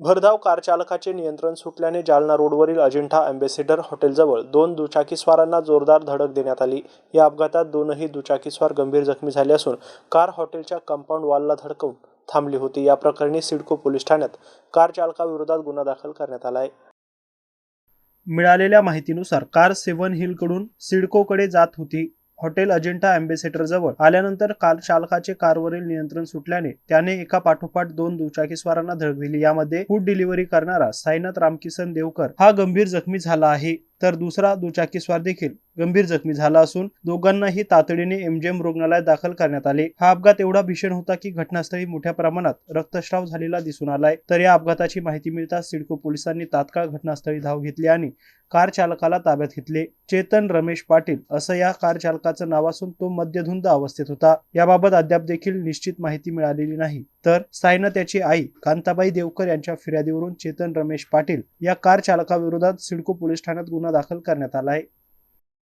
भरधाव कारचालकाचे नियंत्रण सुटल्याने जालना रोडवरील अजिंठा अँबेसिडर हॉटेलजवळ दोन दुचाकीस्वारांना जोरदार धडक देण्यात आली. या अपघातात दोनही दुचाकीस्वार गंभीर जखमी झाले असून कार हॉटेलच्या कंपाऊंड वॉलला धडकवून थांबली होती. या प्रकरणी सिडको पोलीस ठाण्यात कार चालकाविरोधात गुन्हा दाखल करण्यात आला आहे. मिळालेल्या माहितीनुसार कार सेव्हन हिलकडून सिडकोकडे जात होती. हॉटेल अजिंठा अँबेसेडर जवळ. आल्यानंतर कार चालकाचे कारवरील नियंत्रण सुटल्याने त्याने एका पाठोपाठ दोन दुचाकीस्वारांना धडक दिली. यामध्ये फूड डिलिव्हरी करणारा साईनाथ रामकिसन देवकर हा गंभीर जखमी झाला आहे. तर दुसरा दुचाकीस्वार देखील गंभीर जखमी झाला असून दोघांनाही तातडीने एमजीएम रुग्णालयात दाखल करण्यात आले. हा अपघात एवढा भीषण होता की घटनास्थळी मोठ्या प्रमाणात रक्तस्राव झालेला दिसून आलाय. तर या अपघाताची माहिती मिळताच सिडको पोलिसांनी तात्काळ घटनास्थळी धाव घेतली आणि कार चालकाला ताब्यात घेतले. चेतन रमेश पाटील असं या कार चालकाचं नाव असून तो मद्यधुंद अवस्थेत होता. याबाबत अद्याप देखील निश्चित माहिती मिळालेली नाही. तर सायना त्याची आई कांताबाई देवकर यांच्या फिर्यादीवरून चेतन रमेश पाटील या कार चालकाविरोधात सिडको पोलीस ठाण्यात गुन्हा दाखल करण्यात आला आहे.